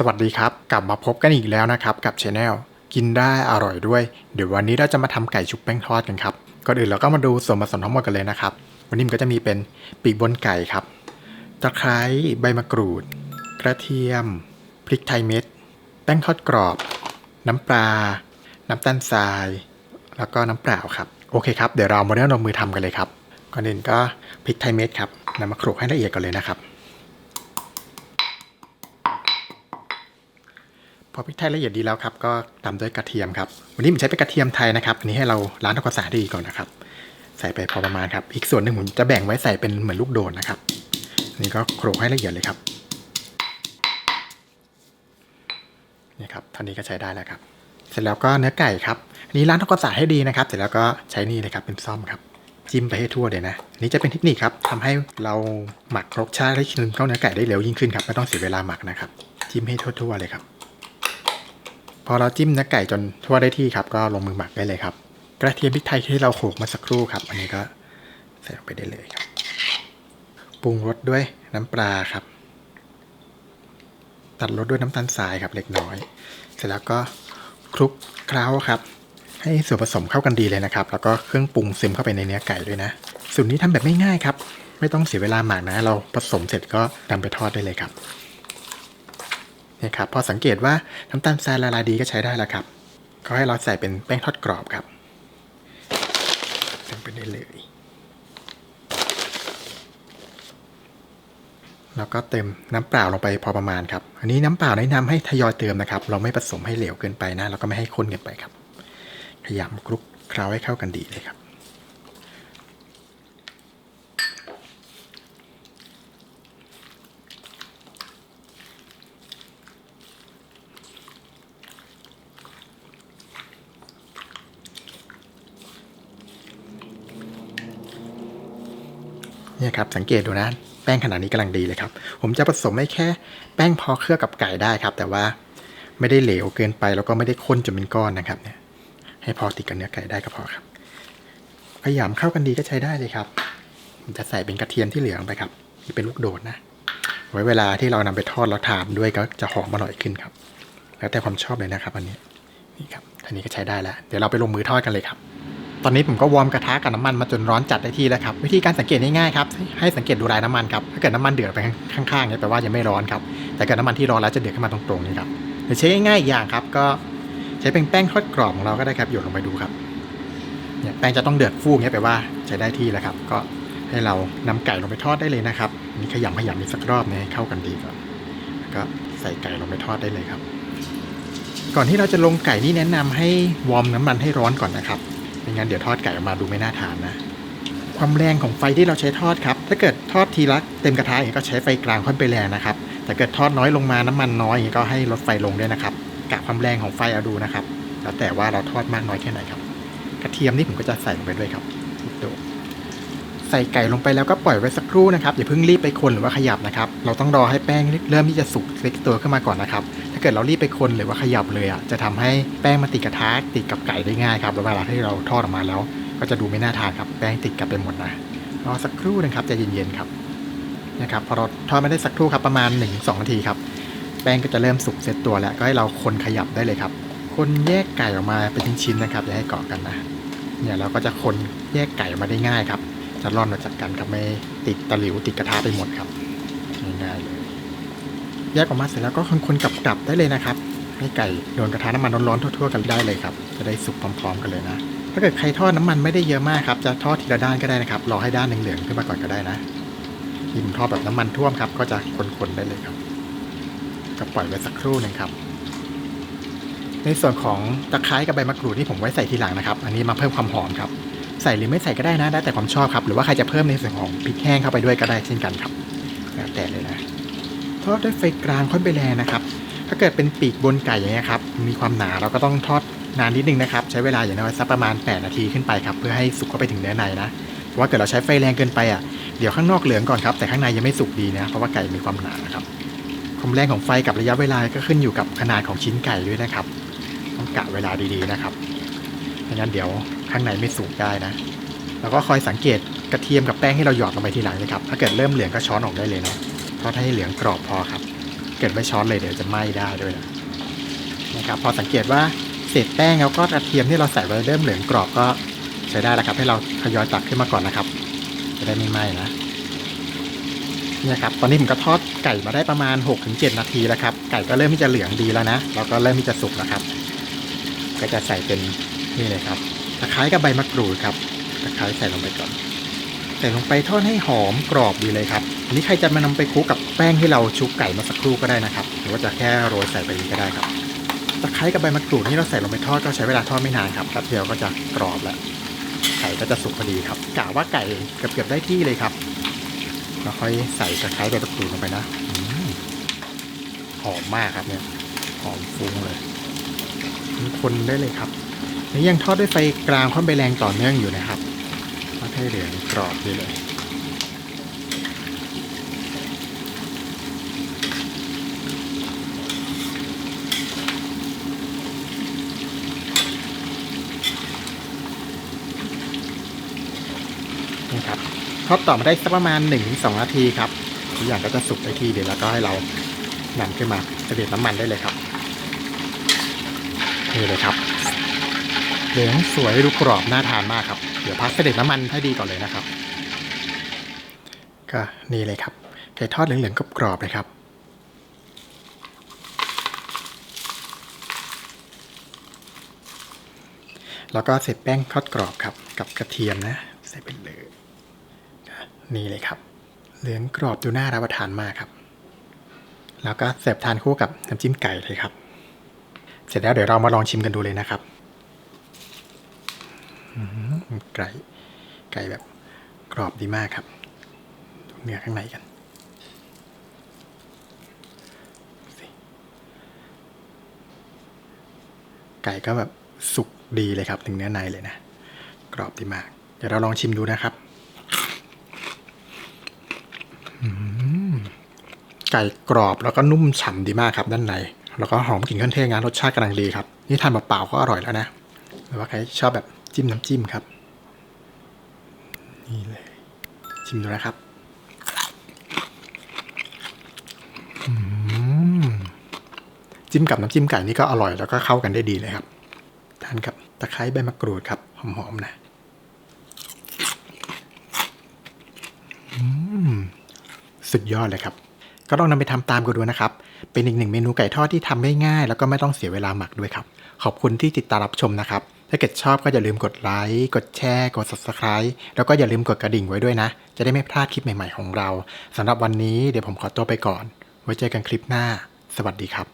สวัสดีครับ กลับมาพบกันอีกแล้วนะครับกับช anel กินได้อร่อยด้วย เดี๋ยววันนี้เราจะมาทำไก่ชุบแป้งทอดกันครับ ก่อนอื่นเราก็มาดูส่วนผสมทั้งหมดกันเลยนะครับ วันนี้มันก็จะมีเป็นปีกบนไก่ครับ ตะไคร้ใบมะกรูด กระเทียม พริกไทยเม็ด แป้งทอดกรอบ น้ำปลา น้ำตาลทราย แล้วก็น้ำเปล่าครับ โอเคครับ เดี๋ยวเรามาเริ่มลงมือทำกันเลยครับ ก่อนอื่นก็พริกไทยเม็ดครับนำมาโขลกให้ละเอียดก่อนเลยนะครับ พอพริกไทยละเอียดดีแล้วครับก็ตามด้วยกระเทียมครับ วันนี้ผมใช้เป็นกระเทียมไทยนะครับอันนี้ให้เราล้างทำความสะอาดดีก่อนนะครับ ใส่ไปพอประมาณครับ อีกส่วนหนึ่งผมจะแบ่งไว้ใส่เป็นเหมือนลูกโดดนะครับนนี้ก็โขลกให้ละเอียดเลยครับนี่ครับเท่านี้ก็ใช้ได้แล้วครับ เสร็จแล้วก็เนื้อไก่ครับอันนี้ล้างทำความสะอาดให้ดีนะครับ เสร็จแล้วก็ใช้นี่เลยครับเป็นซ่อมครับจิ้มไปให้ทั่วเลยนะอันนี้จะเป็นเทคนิคครับทำให้เราหมักรสชาติให้คลึงเข้าเนื้อไก่ได้เร็วยิ่งขึ้นครับไม่ต้องเสียเวลาหมักนะครับ จิ้มให้ทั่วๆเลยครับ พอเราจิ้มเนื้อไก่จนทั่วได้ที่ครับ ก็ลงมือหมักได้เลยครับ กระเทียมพริกไทยที่เราโขลกมาสักครู่ครับ อันนี้ก็ใส่ลงไปได้เลยครับ ปรุงรสด้วยน้ำปลาครับ ตัดรสด้วยน้ำตาลทรายครับเล็กน้อย เสร็จแล้วก็คลุกเคล้าครับ ให้ส่วนผสมเข้ากันดีเลยนะครับ แล้วก็เครื่องปรุงซึมเข้าไปในเนื้อไก่ด้วยนะ สูตรนี้ทำแบบง่ายๆครับ ไม่ต้องเสียเวลาหมักนะ เราผสมเสร็จก็นำไปทอดได้เลยครับ นี่ครับพอสังเกตว่าน้ำตาลทรายละลายดีก็ใช้ได้แล้วครับก็ให้เราใส่เป็นแป้งทอดกรอบครับใส่ไปได้เลย แล้วก็เติมน้ำเปล่าลงไปพอประมาณครับ อันนี้น้ำเปล่าแนะนำให้ทยอยเติมนะครับ เราไม่ผสมให้เหลวเกินไปนะ แล้วก็ไม่ให้ข้นเกินไปครับ พยายามคลุกเคล้าให้เข้ากันดีเลยครับ เนี่ยครับสังเกตดูนะแป้งขนาดนี้กำลังดีเลยครับ ผมจะผสมให้แค่แป้งพอเคลือบกับไก่ได้ครับ แต่ว่าไม่ได้เหลวเกินไปแล้วก็ไม่ได้ข้นจนเป็นก้อนนะครับเนี่ยให้พอติดกับเนื้อไก่ได้ก็พอครับพยายามเข้ากันดีก็ใช้ได้เลยครับผมจะใส่เป็นกระเทียมที่เหลือลงไปครับนี่เป็นลูกโดดนะ ไว้เวลาที่เรานำไปทอดแล้วทานด้วยก็จะหอมอร่อยขึ้นครับ แล้วแต่ความชอบเลยนะครับ อันนี้นี่ครับอันนี้ก็ใช้ได้แล้ว เดี๋ยวเราไปลงมือทอดกันเลยครับ ตอนนี้ผมก็วอร์มกระทะกับน้ำมันมาจนร้อนจัดได้ที่แล้วครับ วิธีการสังเกตง่ายๆครับ ให้สังเกตดูลายน้ำมันครับ ถ้าเกิดน้ำมันเดือดไปข้างๆเนี่ยแปลว่ายังไม่ร้อนครับ แต่เกิดน้ำมันที่ร้อนแล้วจะเดือดขึ้นมาตรงๆนี่ครับ หรือใช้ง่ายๆอย่างครับ ก็ใช้เป็นแป้งทอดกรอบของเราก็ได้ครับหยดลงไปดูครับ เนี่ยแป้งจะต้องเดือดฟูเงี้ยแปลว่าใช้ได้ที่แล้วครับ ก็ให้เรานำไก่ลงไปทอดได้เลยนะครับนี่ขยำขยำอีกสักรอบเนี่ยให้เข้ากันดีก่อนก็ใส่ไก่ลงไปทอดได้เลยครับ ก่อนที่เราจะลงไก่นี่แนะนำให้วอร์มน้ำมันให้ร้อนก่อนนะครับ ไม่งั้นเดี๋ยวทอดไก่ออกมาดูไม่น่าทานนะ ความแรงของไฟที่เราใช้ทอดครับ ถ้าเกิดทอดทีละเต็มกระทะอย่างนี้ก็ใช้ไฟกลางค่อนไปแรงนะครับ แต่เกิดทอดน้อยลงมาน้ำมันน้อยอย่างนี้ก็ให้ลดไฟลงด้วยนะครับกะความแรงของไฟเอาดูนะครับ แล้วแต่ว่าเราทอดมากน้อยแค่ไหนครับ กระเทียมนี่ผมก็จะใส่ลงไปด้วยครับดูใส่ไก่ลงไปแล้วก็ปล่อยไว้สักครู่นะครับอย่าเพิ่งรีบไปคนหรือว่าขยับนะครับ เราต้องรอให้แป้งเริ่มที่จะสุกเล็กตัวขึ้นมาก่อนนะครับ ถ้าเกิดเรารีบไปคนหรือว่าขยับเลยอะจะทำให้แป้งมันติดกระทะติดกับไก่ได้ง่ายครับเวลาที่เราทอดออกมาแล้ว ก็จะดูไม่น่าทานครับแป้งติดกับไปหมดนะรอสักครู่นะครับจะเย็นๆครับนะครับพอเราทอดไมาได้สักครู่ครับประมาณ 1-2นาทีครับแป้งก็จะเริ่มสุกเซตตัวแล้วก็ให้เราคนขยับได้เลยครับ คนแยกไก่ออกมาเป็นชิ้นๆนะครับอย่าให้เกาะกันนะเนี่ยเราก็จะคนแยกไก่ออกมาได้ง่ายครับ จะร่อนออกจากกันครับไม่ติดตะหลิวติดกระทะไปหมดครับง่ายๆเลย แยกออกมาเสร็จแล้วก็คนๆกลับๆได้เลยนะครับ ให้ไก่โดนกระทะน้ำมันร้อนๆทั่วๆกันได้เลยครับ จะได้สุกพร้อมๆกันเลยนะ ถ้าเกิดใครทอดน้ำมันไม่ได้เยอะมากครับ จะทอดทีละด้านก็ได้นะครับ รอให้ด้านเหลืองๆขึ้นมาก่อนก็ได้นะที่ผมทอดแบบน้ำมันท่วมครับ ก็จะคนๆได้เลยครับ ก็ปล่อยไว้สักครู่หนึ่งครับ ในส่วนของตะไคร้กับใบมะกรูดที่ผมไว้ใส่ทีหลังนะครับ อันนี้มาเพิ่มความหอมครับ ใส่หรือไม่ใส่ก็ได้นะ ได้แต่ความชอบครับ หรือว่าใครจะเพิ่มในส่วนของพริกแห้งเข้าไปด้วยก็ได้เช่นกันครับแล้วแต่เลยนะ ทอดด้วยไฟกลางค่อนไปแรงนะครับ ถ้าเกิดเป็นปีกบนไก่อย่างเงี้ยครับ มีความหนาเราก็ต้องทอดนานนิดนึงนะครับ ใช้เวลาอย่างน้อยสักประมาณ 8 นาทีขึ้นไปครับ เพื่อให้สุกเข้าไปถึงเนื้อในนะว่าเกิดเราใช้ไฟแรงเกินไปอะ เดี๋ยวข้างนอกเหลืองก่อนครับ แต่ข้างในยังไม่สุกดีนะ เพราะว่าไก่มีความหนานะครับ ความแรงของไฟกับระยะเวลา ก็ขึ้นอยู่กับขนาดของชิ้นไก่ด้วยนะครับ ต้องกะเวลาดีๆนะครับไม่งั้นเดี๋ยวข้างในไม่สุกได้นะ แล้วก็คอยสังเกตกระเทียมกับแป้งที่เราหยอดลงไปทีหลังนะครับ ถ้าเกิดเริ่มเหลืองก็ช้อนออกได้เลยนะ ดให้เหลืองกรอบพอครับ เกิดไม่ช้อนเลยเดี๋ยวจะไหม้ได้ด้วยนะนะครับพอสังเกตว่าเศษแป้งแล้วก็กระเทียมที่เราใส่ไว้เริ่มเหลืองกรอบก็ใช้ได้แล้วครับ ให้เราทยอยตักขึ้นมาก่อนนะครับ จะได้ไม่ไหม้นะเนี่ยครับตอนนี้ผมก็ทอดไก่มาได้ประมาณ 6-7 นาทีแล้วครับ ไก่ก็เริ่มที่จะเหลืองดีแล้วนะแล้วก็เริ่มที่จะสุกแล้วครับ ก็จะใส่เป็นนี่เลยครับตะไคร้กับใบมะกรูดครับตะไคร้ใส่ลงไปก่อน ใส่ลงไปทอดให้หอมกรอบดีเลยครับ อันนี้ใครจะมานำไปคลุกกับแป้งที่เราชุบไก่เมาสักครู่ก็ได้นะครับ หรือว่าจะแค่โรยใส่ไปนี้ก็ได้ครับตะไคร้กับใบมะกรูดที่เราใส่ลงไปทอดก็ใช้เวลาทอดไม่นานครับแป๊บเดียวก็จะกรอบแล้วไก่ก็จะสุกพอดีครับกะว่าไก่เกือบๆได้ที่เลยครับแล้วค่อยใส่ตะไคร้ใบมะกรูดลงไปนะอหอมมากครับเนี่ยหอมฟุ้งเลยนี่คนได้เลยครับนี่ยังทอดด้วยไฟกลางค่อนไปแรงต่อเนื่องอยู่นะครับทอดให้เหลืองกรอบดีเลย นี่ครับ ทอดต่อมาได้สักประมาณ1-2นาทีครับทุกอย่างก็จะสุกได้ทีเดี๋ยวแล้วก็ให้เรานำขึ้นมาเสด็จน้ำมันได้เลยครับนี่เลยครับเหลืองสวยดูกรอบน่าทานมากครับเดี๋ยวพักเสด็จน้ำมันให้ดีก่อนเลยนะครับ ก็นี่เลยครับไก่ทอดเหลืองๆกรอบๆเลยครับแล้วก็เสร็จแป้งทอดกรอบครับกับกระเทียมนะ นี่เลยครับ เหลืองกรอบดูน่ารับประทานมากครับ แล้วก็เสิร์ฟทานคู่กับน้ำจิ้มไก่เลยครับ เสร็จแล้วเดี๋ยวเรามาลองชิมกันดูเลยนะครับอื้อหือไก่ไก่แบบกรอบดีมากครับดูเนื้อข้างในกันไก่ก็แบบสุกดีเลยครับ ถึงเนื้อในเลยนะ กรอบดีมาก เดี๋ยวเราลองชิมดูนะครับอืมไก่กรอบแล้วก็นุ่มฉ่ำดีมากครับด้านใน แล้วก็หอมกลิ่นเครื่องเทศงานรสชาติกำลังดีครับ นี่ทานเปล่าๆก็อร่อยแล้วนะหรือว่าใครชอบแบบจิ้มน้ำจิ้มครับ นี่เลยชิมดูนะครับจิ้มกับน้ำจิ้มไก่นี่ก็อร่อยแล้วก็เข้ากันได้ดีเลยครับ ทานกับตะไคร้ใบมะกรูดครับหอมๆนะสุดยอดเลยครับ ก็ต้องนำไปทำตามกันดูนะครับ เป็นอีกหนึ่งเมนูไก่ทอดที่ทำได้ง่าย แล้วก็ไม่ต้องเสียเวลาหมักด้วยครับ ขอบคุณที่ติดตามรับชมนะครับ ถ้าเกิดชอบก็อย่าลืมกดไลค์ กดแชร์ กด subscribe แล้วก็อย่าลืมกดกระดิ่งไว้ด้วยนะ จะได้ไม่พลาดคลิปใหม่ๆของเราสำหรับวันนี้เดี๋ยวผมขอตัวไปก่อน ไว้เจอกันคลิปหน้า สวัสดีครับ